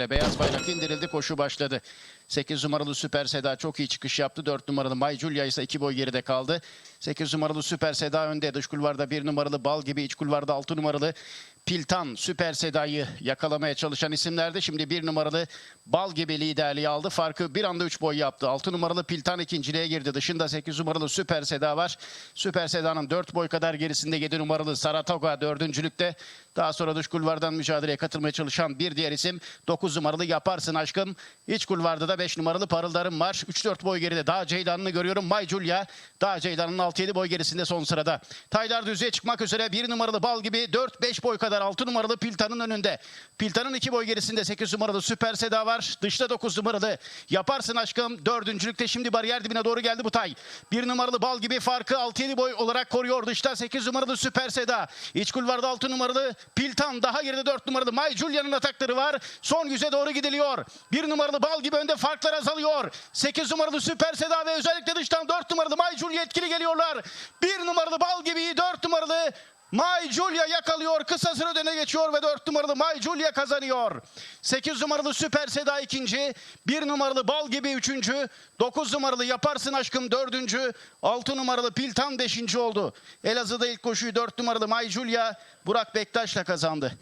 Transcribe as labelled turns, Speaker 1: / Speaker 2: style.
Speaker 1: Beyaz bayrak indirildi, koşu başladı. 8 numaralı Süper Seda çok iyi çıkış yaptı. 4 numaralı May Julia ise 2 boy geride kaldı. 8 numaralı Süper Seda önde. Dış kulvarda 1 numaralı Bal gibi, iç kulvarda 6 numaralı Piltan Süper Seda'yı yakalamaya çalışan isimlerdi. Şimdi 1 numaralı Bal gibi liderliği aldı. Farkı bir anda 3 boy yaptı. 6 numaralı Piltan ikinciliğe girdi. Dışında 8 numaralı Süper Seda var. Süper Seda'nın 4 boy kadar gerisinde 7 numaralı Saratoga dördüncülükte. Daha sonra dış kulvardan mücadeleye katılmaya çalışan bir diğer isim 9 numaralı Yaparsın Aşkım. İç kulvarda da 5 numaralı Parıldarım var. 3-4 boy geride. Daha Ceydan'ını görüyorum. May Julia. Daha Ceydan'ın 6-7 boy gerisinde son sırada. Taylar düzeye çıkmak üzere 1 numaralı Bal gibi 4-5 boy kadar 6 numaralı Piltan'ın önünde. Piltan'ın 2 boy gerisinde 8 numaralı Süper Seda var. Dışta 9 numaralı Yaparsın Aşkım. Dördüncülükte şimdi bariyer dibine doğru geldi bu tay. 1 numaralı Bal gibi farkı 6-7 boy olarak koruyor. Dışta 8 numaralı Süper Seda. İç kulvarda 6 numaralı Piltan. Daha geride 4 numaralı May Julia'nın atakları var. Son yüze doğru gidiliyor. 1 numaralı Bal gibi önde farklar azalıyor. 8 numaralı Süper Seda ve özellikle dıştan 4 numaralı May Julia etkili geliyorlar. 1 numaralı Bal gibi 4 numaralı May Julia yakalıyor. Kısa süre öne geçiyor ve 4 numaralı May Julia kazanıyor. 8 numaralı Süper Seda ikinci. 1 numaralı Bal gibi üçüncü. 9 numaralı Yaparsın Aşkım dördüncü. 6 numaralı Piltan beşinci oldu. Elazığ'da ilk koşuyu 4 numaralı May Julia Burak Bektaş'la kazandı.